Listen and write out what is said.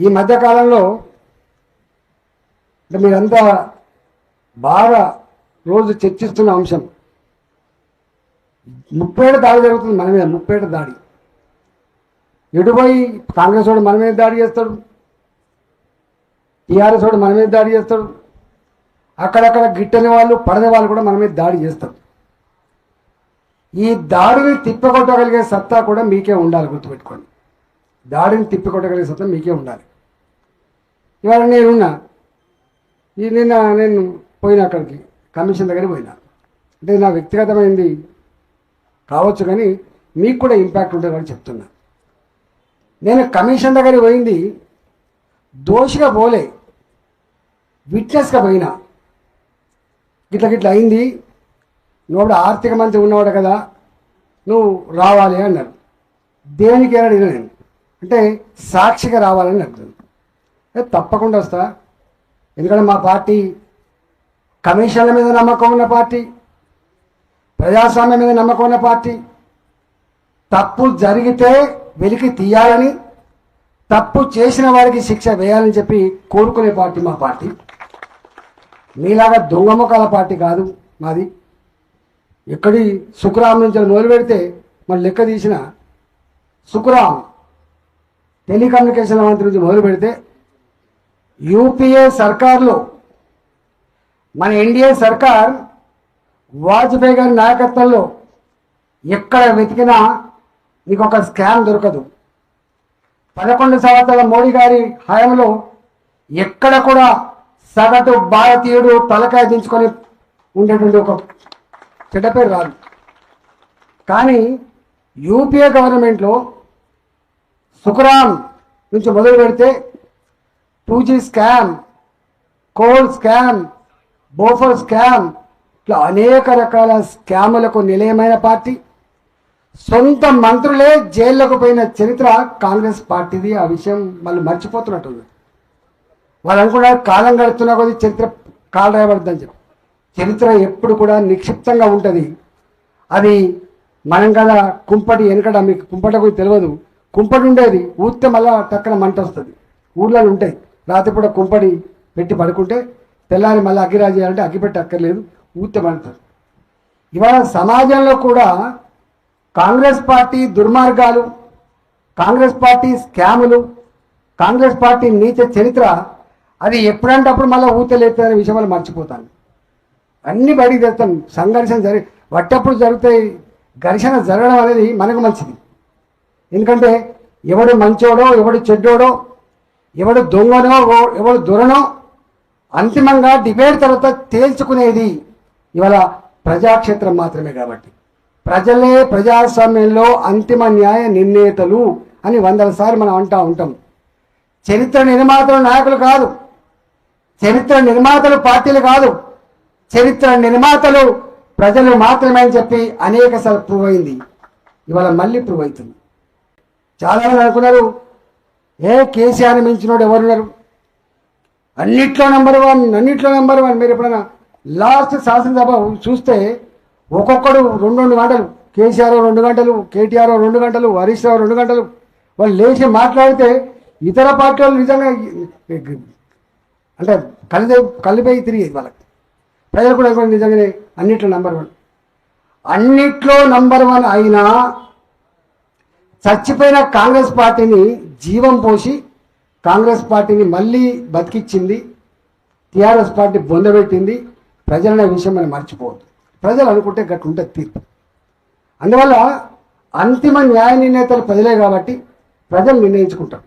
ఈ మధ్యకాలంలో అంటే మీరంతా బాగా రోజు చర్చిస్తున్న అంశం. ముప్పేట దాడి జరుగుతుంది మన మీద ముప్పేట దాడి. ఎటుపోయి కాంగ్రెస్ వాడు మన మీద దాడి చేస్తాడు? టీఆర్ఎస్ వాడు మన మీద దాడి చేస్తాడు? అక్కడక్కడ గిట్టని వాళ్ళు పడని వాళ్ళు కూడా మన మీద దాడి చేస్తారు. ఈ దాడిని తిప్పగొట్టగలిగే సత్తా కూడా మీకే ఉండాలి గుర్తుపెట్టుకోండి. దాడిని తిప్పికొట్టగలిగే సత్తా మీకే ఉండాలి. ఇవాళ నేనున్నా. ఈ నిన్న నేను పోయినా అక్కడికి కమిషన్ దగ్గరికి పోయినా. అంటే నా వ్యక్తిగతమైంది కావచ్చు కానీ మీకు కూడా ఇంపాక్ట్ ఉంటుంది అని చెప్తున్నా. నేను కమిషన్ దగ్గరికి పోయింది దోషిగా పోలే విట్నెస్గా పోయినా. గిట్ల గిట్ల అయింది నువ్వు ఆర్థిక మంత్రి ఉన్నవాడు కదా నువ్వు రావాలి అన్నారు. దేనికి అని నేను. అంటే సాక్షిగా రావాలని అడుగుతుంది తప్పకుండా వస్తా. ఎందుకంటే మా పార్టీ కమిషన్ల మీద నమ్మకం ఉన్న పార్టీ ప్రజాస్వామ్యం మీద నమ్మకం ఉన్న పార్టీ. తప్పు జరిగితే వెలికి తీయాలని తప్పు చేసిన వారికి శిక్ష వేయాలని చెప్పి కోరుకునే పార్టీ మా పార్టీ. మీలాగా దొంగముఖాల పార్టీ కాదు మాది. ఎక్కడి సుఖరాం నుంచి నోరు పెడితే మరి లెక్క తీసిన సుఖరాం టెలికమ్యూనికేషన్ మంత్రి నుంచి మొదలు పెడితే యూపీఏ సర్కార్లో మన ఎన్డీఏ సర్కార్ వాజ్పేయి గారి నాయకత్వంలో ఎక్కడ వెతికినా మీకు ఒక స్కామ్ దొరకదు. పదకొండు సంవత్సరాల మోడీ గారి హయాంలో ఎక్కడ కూడా సగటు భారతీయుడు తలకాయ దించుకొని ఉండేటువంటి ఒక చెడ్డ పేరు రాదు. కానీ యూపీఏ గవర్నమెంట్లో సుఖరాం నుంచి మొదలు పెడితే two G scam coal scam Bofors scam ఇట్లా అనేక రకాల స్కాములకు నిలయమైన పార్టీ. సొంత మంత్రులే జైల్లోకి పోయిన చరిత్ర కాంగ్రెస్ పార్టీది. ఆ విషయం వాళ్ళు మర్చిపోతున్నట్టుంది. వాళ్ళు అనుకున్నారు కాలం గడుస్తున్నా కొద్ది చరిత్ర కాలు రాయబడుతుందని చెప్పి. చరిత్ర ఎప్పుడు కూడా నిక్షిప్తంగా ఉంటుంది. అది మనం కదా కుంపటి వెనుకట మీకు కుంపట తెలియదు. కుంపటి ఉండేది ఊస్తే మళ్ళా టక్కన మంట వస్తుంది. ఊర్లలో ఉంటాయి. రాత్రిపూట కుంపటి పెట్టి పడుకుంటే తెల్లారి మళ్ళీ అగ్గిరాజు చేయాలంటే అగ్గిపెట్టి అక్కర్లేదు. ఊస్తే మండుతుంది. ఇవాళ సమాజంలో కూడా కాంగ్రెస్ పార్టీ దుర్మార్గాలు కాంగ్రెస్ పార్టీ స్కాములు కాంగ్రెస్ పార్టీ నీచ చరిత్ర అది ఎప్పుడంటే అప్పుడు మళ్ళీ ఊతలేస్తుందనే విషయం వల్ల మర్చిపోతాను. అన్ని బయటికి తెస్తాం. సంఘర్షణ జరిగి వట్టప్పుడు జరుగుతాయి ఘర్షణ జరగడం అనేది మనకు మంచిది. ఎందుకంటే ఎవడు మంచోడో ఎవడు చెడ్డోడో ఎవడు దొంగనో ఓ- ఎవడు దొరనో అంతిమంగా డిబేట్ తర్వాత తేల్చుకునేది ఇవాళ ప్రజాక్షేత్రం మాత్రమే కాబట్టి. ప్రజలే ప్రజాస్వామ్యంలో అంతిమ న్యాయ నిర్ణేతలు అని వందల సార్లు మనం అంటా ఉంటాం. చరిత్ర నిర్మాతలు నాయకులు కాదు. చరిత్ర నిర్మాతలు పార్టీలు కాదు. చరిత్ర నిర్మాతలు ప్రజలు మాత్రమే అని చెప్పి అనేక సార్లు ప్రూవ్ అయింది. ఇవాళ మళ్ళీ ప్రూవ్ అవుతుంది. చాలా మంది అనుకున్నారు ఏ కేసీఆర్ మించినోడు ఎవరున్నారు అన్నిట్లో నెంబర్ వన్ అన్నిట్లో నెంబర్ వన్ మీరు ఎప్పుడైనా లాస్ట్ శాసనసభ చూస్తే ఒక్కొక్కడు రెండు రెండు గంటలు కేసీఆర్ రెండు గంటలు కేటీఆర్ రెండు గంటలు హరీష్ రావు రెండు గంటలు. వాళ్ళు లేచి మాట్లాడితే ఇతర పార్టీ వాళ్ళు నిజంగా అంటే కలిదే కలిపోయి తిరిగేది వాళ్ళకి. ప్రజలు కూడా నిజంగానే అన్నిట్లో నంబర్ వన్ అన్నిట్లో నంబర్ వన్ అయినా చచ్చిపోయిన కాంగ్రెస్ పార్టీని జీవం పోసి కాంగ్రెస్ పార్టీని మళ్ళీ బతికిచ్చింది టీఆర్ఎస్ పార్టీ బొందబెట్టింది ప్రజలనే విషయం మనం మర్చిపోవద్దు. ప్రజలు అనుకుంటే గట్టు ఉంటుంది తీర్పు. అందువల్ల అంతిమ న్యాయ నిర్ణేతలు ప్రజలే కాబట్టి ప్రజలు నిర్ణయించుకుంటారు.